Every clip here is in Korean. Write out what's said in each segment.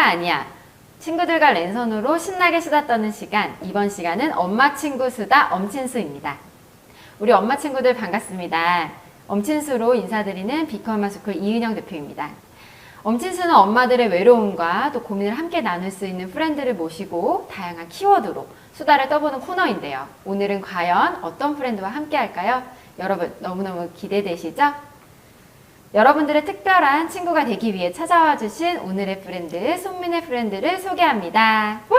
수다가 아니야. 친구들과 랜선으로 신나게 수다 떠는 시간. 이번 시간은 엄마 친구 수다 엄친수입니다. 우리 엄마 친구들 반갑습니다. 엄친수로 인사드리는 비커마스쿨 이은영 대표입니다. 엄친수는 엄마들의 외로움과 또 고민을 함께 나눌 수 있는 프렌드를 모시고 다양한 키워드로 수다를 떠보는 코너인데요. 오늘은 과연 어떤 프렌드와 함께 할까요? 여러분 너무너무 기대되시죠? 여러분들의 특별한 친구가 되기 위해 찾아와 주신 오늘의 프렌드, 손민의 프렌드를 소개합니다. 와!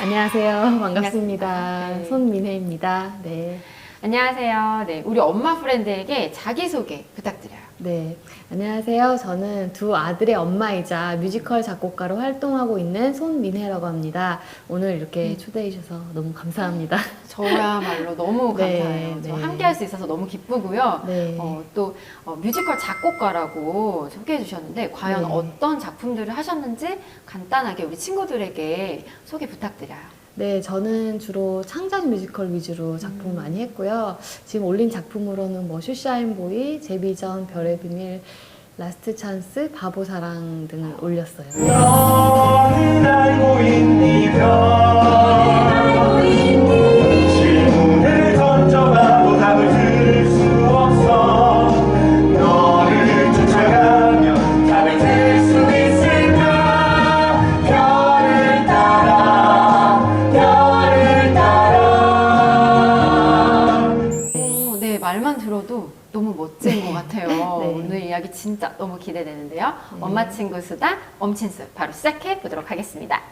안녕하세요. 반갑습니다. 네. 손민혜입니다. 네. 안녕하세요. 네, 우리 엄마 프렌드에게 자기소개 부탁드려요. 네. 안녕하세요. 저는 두 아들의 엄마이자 뮤지컬 작곡가로 활동하고 있는 손민혜라고 합니다. 오늘 이렇게 음. 초대해 주셔서 너무 감사합니다. 저야말로 너무 네, 감사해요. 저 네. 함께 할 수 있어서 너무 기쁘고요. 네. 어, 또 어, 뮤지컬 작곡가라고 소개해 주셨는데 과연 네. 어떤 작품들을 하셨는지 간단하게 우리 친구들에게 소개 부탁드려요. 네, 저는 주로 창작 뮤지컬 위주로 작품을 음. 많이 했고요. 지금 올린 작품으로는 뭐 슈샤인 보이, 제비전, 별의 비밀, 라스트 찬스, 바보 사랑 등을 올렸어요. 너는 알고 있니 별 기대되는데요. 엄마 친구 수다, 엄친수 바로 시작해 보도록 하겠습니다.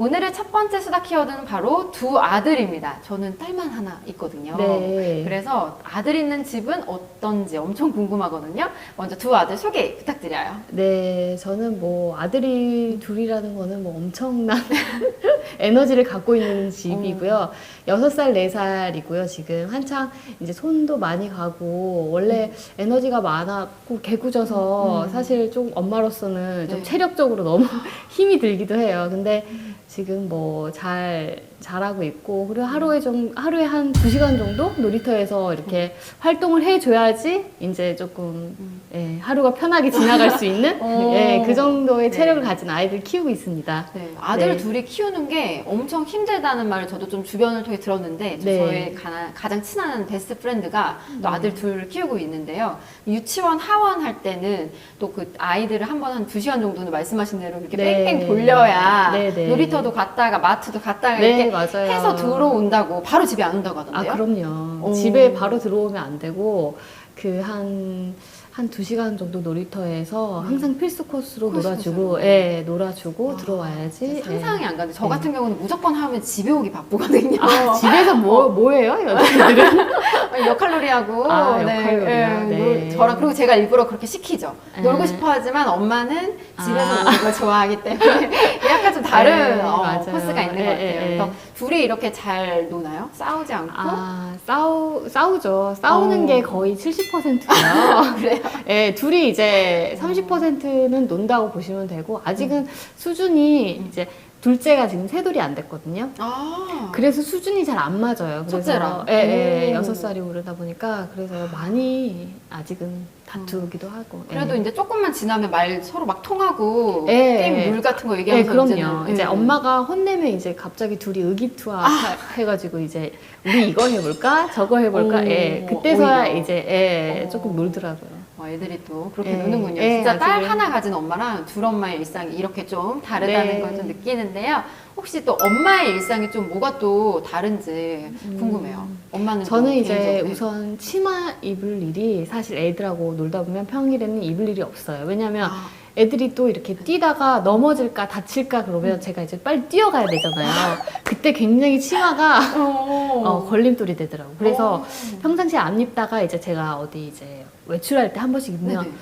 오늘의 첫 번째 수다 키워드는 바로 두 아들입니다. 저는 딸만 하나 있거든요. 네. 그래서 아들 있는 집은 어떤지 엄청 궁금하거든요. 먼저 두 아들 소개 부탁드려요. 네, 저는 뭐 아들이 둘이라는 거는 뭐 엄청난 에너지를 갖고 있는 집이고요. 여섯 살, 네 살이고요. 지금 한창 이제 손도 많이 가고 원래 에너지가 많았고 개구져서 음. 사실 좀 엄마로서는 좀 네. 체력적으로 너무 힘이 들기도 해요. 근데 지금 뭐 잘 잘하고 있고 그리고 하루에 좀 하루에 한 두 시간 정도 놀이터에서 이렇게 활동을 해줘야지 이제 조금 음. 예, 하루가 편하게 지나갈 수 있는 오. 예, 그 정도의 네. 체력을 가진 아이들 키우고 있습니다. 네, 아들 네. 둘이 키우는 게 엄청 힘들다는 말을 저도 좀 주변을 통해 들었는데 저- 네. 저의 가나- 가장 친한 베스트 프렌드가 또 아들 둘을 키우고 있는데요. 유치원 하원 할 때는 또 그 아이들을 한 번 한 두 시간 정도는 말씀하신 대로 이렇게 네. 뺑뺑 돌려야 네, 네. 놀이터도 갔다가 마트도 갔다가 네, 이렇게 맞아요. 해서 들어온다고 바로 집에 안 온다고 아, 하던데요. 그럼요. 오. 집에 바로 들어오면 안 되고 그한 한두 시간 정도 놀이터에서 항상 필수 코스로 음. 코스 놀아주고, 코스로. 예, 놀아주고 와, 들어와야지. 상상이 안 가는데 저 네. 같은 경우는 무조건 하면 집에 오기 바쁘거든요. 아, 집에서 뭐, 뭐예요, 여자들은? 역할놀이하고 아, 네, 역할놀이요? 네, 네. 놀- 저랑 그리고 제가 일부러 그렇게 시키죠. 네. 놀고 싶어 하지만 엄마는 집에서 아. 노는 걸 좋아하기 때문에 약간 좀 다른 네, 어, 맞아요. 코스가 있는 예, 것 같아요. 예, 예. 그래서 둘이 이렇게 잘 노나요? 싸우지 않고? 아, 싸우, 싸우죠. 싸우는 어. 게 거의 70%예요. 그래요? 예, 둘이 이제 30%는 논다고 보시면 되고, 아직은 음. 수준이 이제 둘째가 지금 세 돌이 안 됐거든요. 아, 그래서 수준이 잘 안 맞아요. 그래서 첫째랑? 예, 예, 오. 여섯 살이 오르다 보니까 그래서 많이 아직은 다투기도 하고. 그래도 예. 이제 조금만 지나면 말 서로 막 통하고 예. 게임 룰 같은 거 예, 얘기하면서 그럼요. 이제는, 이제 예. 엄마가 혼내면 이제 갑자기 둘이 의기투합 아. 해가지고 이제 우리 이거 해볼까? 저거 해볼까? 오, 예, 그때서야 오히려. 이제 예, 어. 조금 놀더라고요. 어, 애들이 또 그렇게 예, 노는군요. 예, 진짜 딸 아직은. 하나 가진 엄마랑 둘 엄마의 일상이 이렇게 좀 다르다는 네. 걸 좀 느끼는데요. 혹시 또 엄마의 일상이 좀 뭐가 또 다른지 궁금해요. 엄마는 음. 저는 또 이제 개인적으로. 우선 치마 입을 일이 사실 애들하고 놀다 보면 평일에는 입을 일이 없어요. 왜냐면 아, 애들이 또 이렇게 뛰다가 넘어질까 다칠까 그러면 음. 제가 이제 빨리 뛰어가야 되잖아요. 그때 굉장히 치마가 어, 어, 걸림돌이 되더라고. 그래서 어. 평상시에 안 입다가 이제 제가 어디 이제 외출할 때 한 번씩 입으면 네네.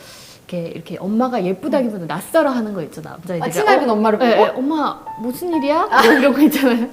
이렇게 이렇게 엄마가 예쁘다기보다 낯설어 하는 거 있죠 남자애들이. 아, 치마 입은 엄마를 보고? 예, 예, 엄마 무슨 일이야? 뭐 이런 거 있잖아요.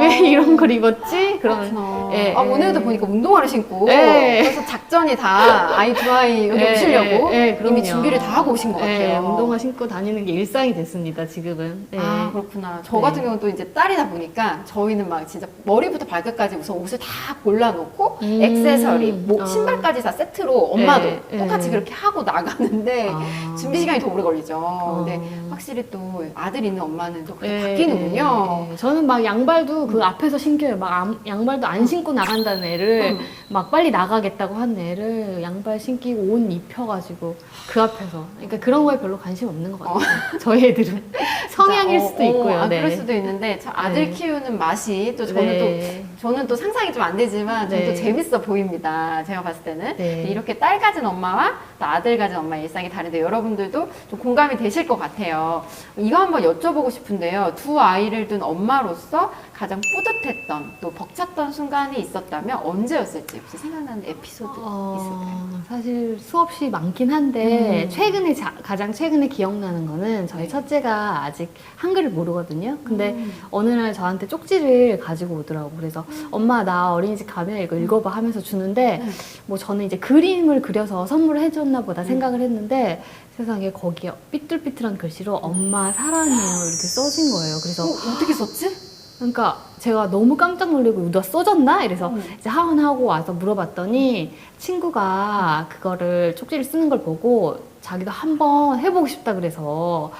왜 이런 걸 입었지? 그렇구나. 예, 아, 예. 오늘도 보니까 운동화를 신고 예. 그래서 작전이 다 아이 두 아이 여기 예, 오시려고 예, 예, 그럼요. 이미 준비를 다 하고 오신 것 같아요. 예, 운동화 신고 다니는 게 일상이 됐습니다. 지금은. 예. 아 그렇구나. 저 네. 같은 경우는 또 이제 딸이다 보니까 저희는 막 진짜 머리부터 발끝까지 우선 옷을 다 골라놓고 음. 액세서리, 뭐 어. 신발까지 다 세트로 엄마도 네, 똑같이 네. 그렇게 하고 나가는데 아. 준비 시간이 더 오래 걸리죠. 어. 근데 확실히 또 아들 있는 엄마는 또 그렇게 예, 바뀌는군요. 예, 예. 저는 막 양발도 그 앞에서 신겨요. 막 안- 양발도 안 신고 나간다는 애를 음. 막 빨리 나가겠다고 한 애를 양발 신기고 옷 입혀가지고 그 앞에서. 그러니까 그런 거에 별로 관심 없는 것 같아요. 저희 애들은 성향일 진짜, 수도 어, 어, 있고요. 아, 네. 그럴 수도 있는데 참 아들 네. 키우는 맛이 또 저는 네. 또 저는 또 상상이 좀 안 되지만 저는 네. 또 재밌어 보입니다. 제가 봤을 때는 네. 이렇게 딸 가진 엄마와 또 아들 가진 엄마의 일상이 다른데 여러분들도 좀 공감이 되실 것 같아요. 이거 한번 여쭤보고 싶은데요. 두 아이를 둔 엄마로서 가장 뿌듯했던 또 벅찼던 순간이 있었다면 언제였을지 혹시 생각나는 에피소드 있을까요? 어, 사실 수없이 많긴 한데 음. 최근에 자- 가장 최근에 기억나는 거는 저희 네. 첫째가 아직 한글을 모르거든요. 근데 음. 어느 날 저한테 쪽지를 가지고 오더라고. 그래서 엄마 나 어린이집 가면 이거 읽어봐 하면서 주는데 음. 뭐 저는 이제 그림을 그려서 선물을 해줬나 보다 음. 생각을 했는데 세상에 거기에 삐뚤삐뚤한 글씨로 엄마 사랑해요 이렇게 써진 거예요. 그래서 어, 어떻게 썼지? 그러니까 제가 너무 깜짝 놀라고 누가 써졌나? 이래서 음. 이제 하원하고 와서 물어봤더니 친구가 그거를 쪽지를 쓰는 걸 보고 자기도 한번 해보고 싶다 그래서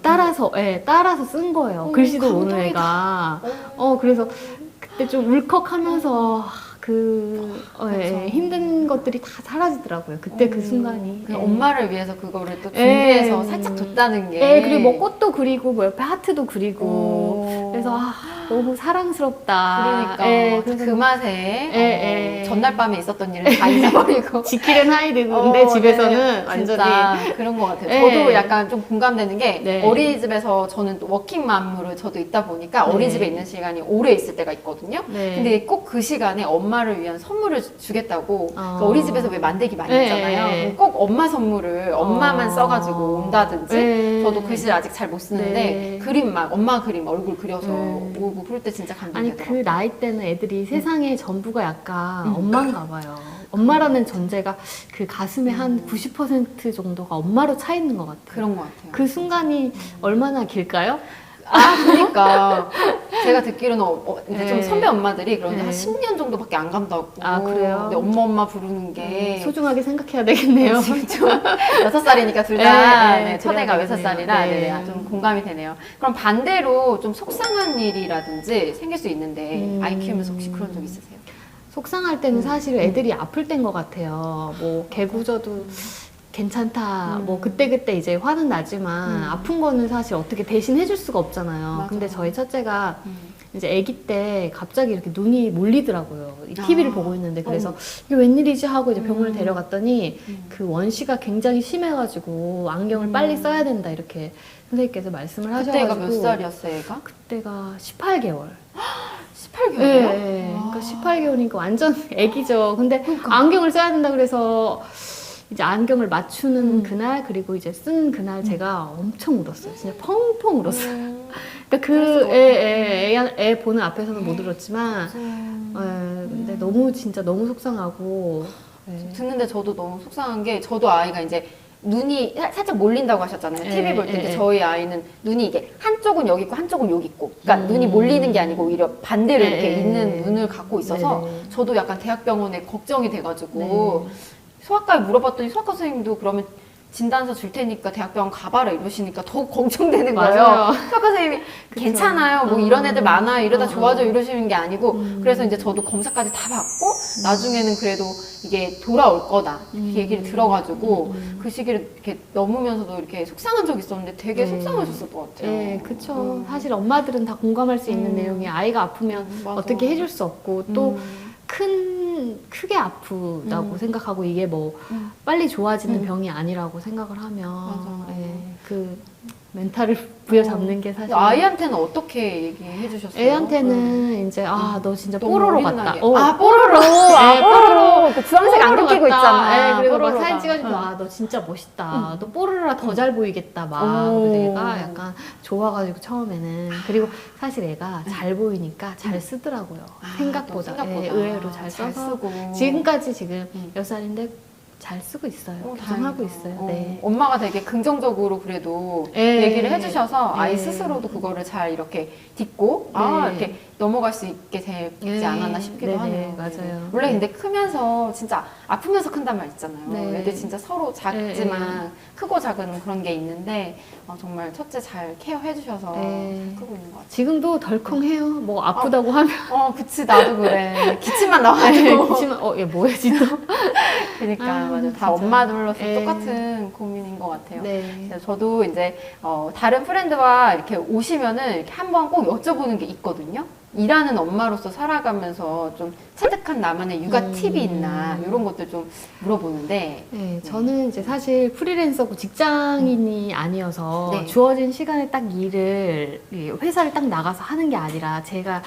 따라서 예 따라서 쓴 거예요. 오, 글씨도 모르는. 애가 어. 어 그래서 좀 울컥하면서 그 어, 예, 그렇죠. 힘든 것들이 다 사라지더라고요. 그때 그 어, 순간이 예. 엄마를 위해서 그거를 또 준비해서 예. 살짝 뒀다는 게 예 그리고 뭐 꽃도 그리고 뭐 옆에 하트도 그리고 오. 그래서 아, 너무 사랑스럽다. 그러니까 예, 그 그래서 맛에 예, 어, 예. 전날 밤에 있었던 일을 다 잊어버리고 지키는 하이든데 어, 집에서는 네. 완전히 진짜 그런 것 같아요. 예. 저도 약간 좀 공감되는 게 네. 어린이집에서 저는 또 워킹맘으로 저도 있다 보니까 네. 어린이집에 있는 시간이 오래 있을 때가 있거든요. 네. 근데 꼭 그 시간에 엄마를 위한 선물을 주- 주겠다고 어. 그 어린이집에서 왜 만들기 많이 네. 했잖아요. 꼭 엄마 선물을 엄마만 어. 써가지고 온다든지 네. 저도 글씨를 아직 잘 못 쓰는데 네. 그림만 엄마 그림 얼굴 그려서 네. 오고 그럴 때 진짜 아니 감동되더라고요. 그 나이 때는 애들이 세상의 전부가 약간 음. 엄마인가 봐요. 엄마라는 존재가 그 가슴에 한90% 정도가 엄마로 차 있는 것 같아요. 그런 것 같아요. 그 순간이 얼마나 길까요? 아, 그러니까 제가 듣기로는 어, 어, 이제 좀 네. 선배 엄마들이 그런데 네. 한 10년 정도밖에 안 간다고. 아, 그래요? 근데 엄마 엄마 부르는 게 소중하게 생각해야 되겠네요. 여섯 살이니까 둘 다 네, 네, 네, 첫애가 그래야 여섯. 살이라 네. 네, 좀 공감이 되네요. 그럼 반대로 좀 속상한 일이라든지 생길 수 있는데 음. 아이 키우면서 혹시 그런 적 있으세요? 속상할 때는 사실 애들이 아플 때인 것 같아요. 뭐 개구져도 괜찮다. 음. 뭐 그때 그때 이제 화는 나지만 음. 아픈 거는 사실 어떻게 대신 해줄 수가 없잖아요. 맞아. 근데 저희 첫째가 이제 아기 때 갑자기 이렇게 눈이 몰리더라고요. 이 TV를 아. 보고 있는데 그래서 이게 웬일이지 하고 이제 병원을 음. 데려갔더니 음. 그 원시가 굉장히 심해가지고 안경을 음. 빨리 써야 된다 이렇게 선생님께서 말씀을 그때가 하셔가지고 몇 살이었어요, 얘가? 그때가 18개월. 18개월이요? 네, 네. 그러니까 18개월이니까 완전 애기죠. 근데 그러니까. 안경을 써야 된다 그래서 이제 안경을 맞추는 음. 그날 그리고 이제 쓴 그날 제가 엄청 울었어요. 진짜 펑펑 울었어요. 음. 그러니까 그럴 수가 그 애, 애, 애, 애 보는 앞에서는 못 울었지만, 음. 에, 근데 너무 진짜 너무 속상하고. 네. 듣는데 저도 너무 속상한 게 저도 아이가 이제 눈이 사- 살짝 몰린다고 하셨잖아요. 네, TV 볼 때. 네, 저희 아이는 눈이 이게 한쪽은 여기 있고 한쪽은 여기 있고. 그러니까 음. 눈이 몰리는 게 아니고 오히려 반대로 네, 이렇게 네. 있는 눈을 갖고 있어서 네, 네. 저도 약간 대학병원에 걱정이 돼가지고 네. 소아과에 물어봤더니 소아과 선생님도 그러면 진단서 줄 테니까 대학병원 가봐라 이러시니까 더 걱정되는 거예요. 맞아요. 소아과 선생님이. 괜찮아요. 뭐 음. 이런 애들 많아요. 이러다 어, 좋아져 어. 이러시는 게 아니고 음. 그래서 이제 저도 검사까지 다 받고 나중에는 그래도 이게 돌아올 거다 음. 얘기를 들어가지고 음. 그 시기를 이렇게 넘으면서도 이렇게 속상한 적이 있었는데 되게 네. 속상하셨을 것 같아요. 네, 그쵸. 음. 사실 엄마들은 다 공감할 수 있는 음. 내용이 아이가 아프면 음, 맞아. 어떻게 해줄 수 없고 또 음. 큰 크게 아프다고 음. 생각하고 이게 뭐 음. 빨리 좋아지는 음. 병이 아니라고 생각을 하면 맞아. 예, 그 멘탈을 부여잡는 게 사실 아이한테는 어떻게 얘기해 주셨어요? 애한테는 이제 아 너 진짜 너무 뽀로로 어린 같다. 나이에. 어, 아 뽀로로. 네, 아 뽀로로. 그 주황색 안경 뽀로로 끼고 있잖아. 예, 그리고 막 뽀로로가. 사진 찍어주면 응. 아, 너 진짜 멋있다. 너 뽀로로라 더 잘 보이겠다. 막 오. 그래서 애가 약간 좋아가지고 처음에는 그리고 사실 애가 잘 보이니까 잘 쓰더라고요. 아, 생각보다, 또 생각보다 예, 의외로 잘잘 써서 쓰고 지금까지 지금 음. 몇 살인데 잘 쓰고 있어요. 어, 다행이다. 있어요. 어, 네. 엄마가 되게 긍정적으로 그래도 예. 얘기를 해주셔서 아이 예. 스스로도 그거를 잘 이렇게 딛고 아 네. 이렇게 넘어갈 수 있게 되지 예. 않았나 싶기도 네네, 하네요. 맞아요. 원래 네. 근데 크면서 진짜 아프면서 큰단 말 있잖아요. 네. 애들 진짜 서로 작지만 크고 작은 그런 게 있는데 어, 정말 첫째 잘 케어해 주셔서 네. 크고 있는 것 같아요. 지금도 덜컹해요. 뭐 아프다고 하면 어, 그치 나도 그래. 기침만 네, 나와가지고. 그치만 어얘 뭐야지 또. 그러니까 아, 맞아. 다 진짜. 엄마들로서 예. 똑같은 고민인 것 같아요. 네. 그래서 저도 이제 어, 다른 프렌드와 이렇게 오시면은 이렇게 한번 꼭 여쭤보는 게 있거든요. 일하는 엄마로서 살아가면서 좀 체득한 나만의 육아 음. 팁이 있나 이런 것들 좀 물어보는데 네, 저는 이제 사실 프리랜서고 직장인이 아니어서 네. 주어진 시간에 딱 일을 이 회사를 딱 나가서 하는 게 아니라 제가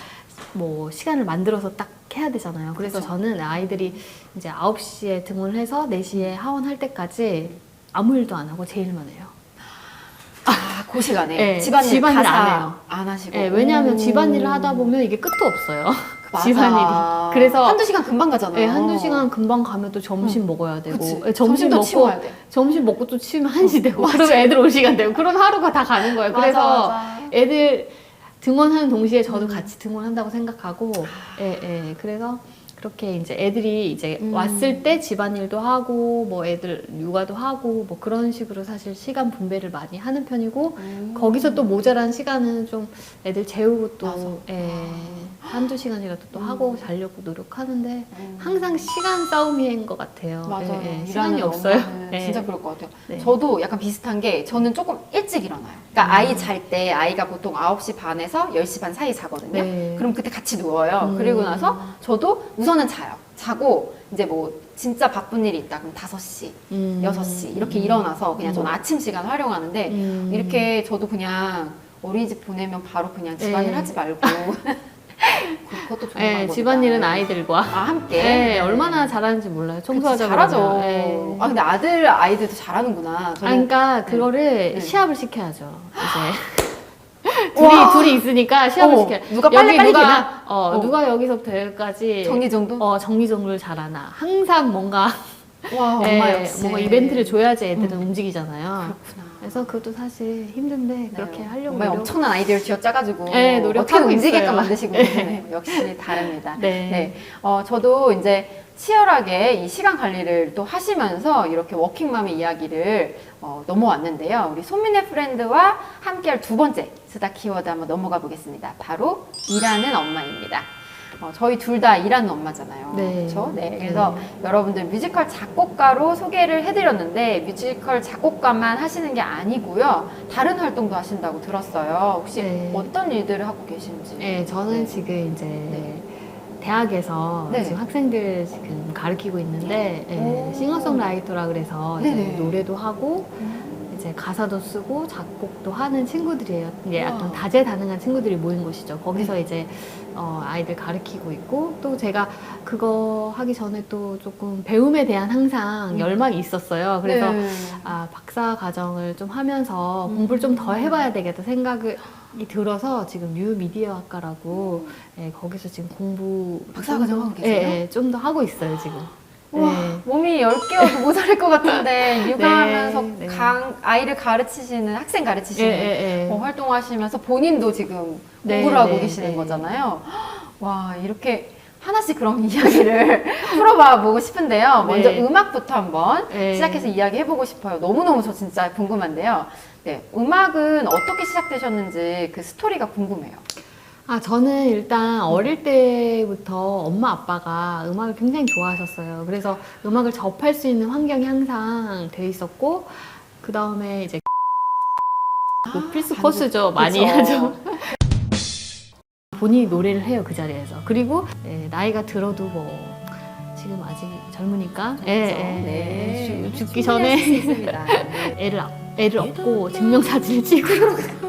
뭐 시간을 만들어서 딱 해야 되잖아요. 그래서 그쵸. 저는 아이들이 이제 9시에 등원을 해서 4시에 하원할 때까지 아무 일도 안 하고 제 일만 해요. 아, 그 시간에 네, 집안일 집안일 안 해요. 안 하시고 네, 왜냐하면 오. 집안일을 하다 보면 이게 끝도 없어요. 맞아. 집안일이. 그래서 한두 시간 금방 가잖아요. 네, 한두 시간 금방 가면 또 점심 먹어야 되고. 네, 점심 먹고 치워야 돼. 점심 먹고 또 치면 1시 되고 그러면 애들 올 시간 되고 그런 하루가 다 가는 거예요. 그래서 맞아, 맞아. 애들 등원하는 동시에 저도 음. 같이 등원한다고 생각하고 예, 예. 그래서 그렇게 이제 애들이 이제 음. 왔을 때 집안일도 하고 뭐 애들 육아도 하고 뭐 그런 식으로 사실 시간 분배를 많이 하는 편이고 음. 거기서 또 모자란 시간은 좀 애들 재우고 맞아. 또 예, 한두 시간이라도 또 음. 하고 자려고 노력하는데 음. 항상 시간 싸움인 것 같아요. 맞아요. 예, 예. 시간이 없어요. 예. 진짜 그럴 것 같아요. 네. 저도 약간 비슷한 게 저는 조금 일찍 일어나요. 그러니까 음. 아이 잘 때 아이가 보통 9시 반에서 10시 반 사이 자거든요. 네. 그럼 그때 같이 누워요. 음. 그리고 나서 저도 우선은 자요. 자고 이제 뭐 진짜 바쁜 일이 있다 그럼 5시, 음. 6시 이렇게 일어나서 그냥 저는 음. 아침 시간 활용하는데 음. 이렇게 저도 그냥 어린이집 보내면 바로 그냥 집안일 네. 하지 말고 그것도 좋은 예, 방법이다. 집안일은 아이들과 아 함께 네, 얼마나 잘하는지 몰라요. 청소하자 잘하죠. 그러면. 네. 아 근데 아들 아이들도 잘하는구나. 아, 저는 그러니까 그거를 네. 시합을 시켜야죠. 이제 둘이 와. 둘이 있으니까 시합을 어, 시켜. 누가 빨리 빨리 누가, 되나? 어, 어. 누가 여기서부터 여기까지 정리 정도? 어 정리 정돈을 잘하나. 항상 뭔가 와 예, 엄마 역시 뭔가 이벤트를 줘야지 애들은 움직이잖아요. 그렇구나. 그래서 그것도 사실 힘든데 그렇게 네. 하려고 엄마 노력- 엄청난 아이디어를 쥐어짜가지고 네, 노력하고 어떻게 움직일까 있어요. 만드시고 네. 역시 다릅니다. 네. 네. 어, 저도 이제 치열하게 이 시간 관리를 또 하시면서 이렇게 워킹맘의 이야기를 어, 넘어왔는데요. 우리 손민의 프렌드와 함께할 두 번째 스타 키워드 한번 넘어가 보겠습니다. 바로 일하는 엄마입니다. 어, 저희 둘 다 일하는 엄마잖아요. 네. 그렇죠? 네. 그래서 여러분들 뮤지컬 작곡가로 소개를 해드렸는데 뮤지컬 작곡가만 하시는 게 아니고요. 다른 활동도 하신다고 들었어요. 혹시 네. 어떤 일들을 하고 계신지? 네, 저는 네. 지금 이제 네. 대학에서 네. 지금 학생들 지금 가르치고 있는데 예, 오. 싱어송라이터라 그래서. 노래도 하고 음. 이제 가사도 쓰고 작곡도 하는 친구들이에요. 이제. 약간 다재다능한 친구들이 모인 곳이죠. 거기서 이제 어, 아이들 가르치고 있고 또 제가 그거 하기 전에 또 조금 배움에 대한 항상 음. 열망이 있었어요. 그래서 네. 아, 박사 과정을 좀 하면서 음. 공부를 좀 더 해봐야 되겠다 생각이 들어서 지금 뉴 미디어 학과라고 예, 거기서 지금 공부 박사 과정 하고 계세요? 예, 예, 좀 더 하고 있어요 지금. 와, 네. 몸이 10개여도 모자랄 것 같은데 육아하면서 네, 네. 강, 아이를 가르치시는 학생 예, 가르치시는 예, 예. 어, 활동하시면서 본인도 지금 네, 공부를 하고 네, 계시는 네. 거잖아요. 와 이렇게 하나씩 그럼 이야기를 풀어봐 보고 싶은데요. 먼저 네. 음악부터 한번 네. 시작해서 이야기 해보고 싶어요. 너무너무 저 진짜 궁금한데요. 네, 음악은 어떻게 시작되셨는지 그 스토리가 궁금해요. 아, 저는 일단 어릴 때부터 엄마 아빠가 음악을 굉장히 좋아하셨어요. 그래서 음악을 접할 수 있는 환경이 항상 돼 있었고, 그 다음에 이제 그 필수 반주. 코스죠. 많이 그쵸. 하죠. 본인이 노래를 해요, 그 자리에서. 그리고 예, 나이가 들어도 뭐, 지금 아직 젊으니까. 예, 예, 네. 예, 죽- 죽기 충분히 전에 있습니다. 네. 애를, 업- 애를 업고 증명사진을 찍고.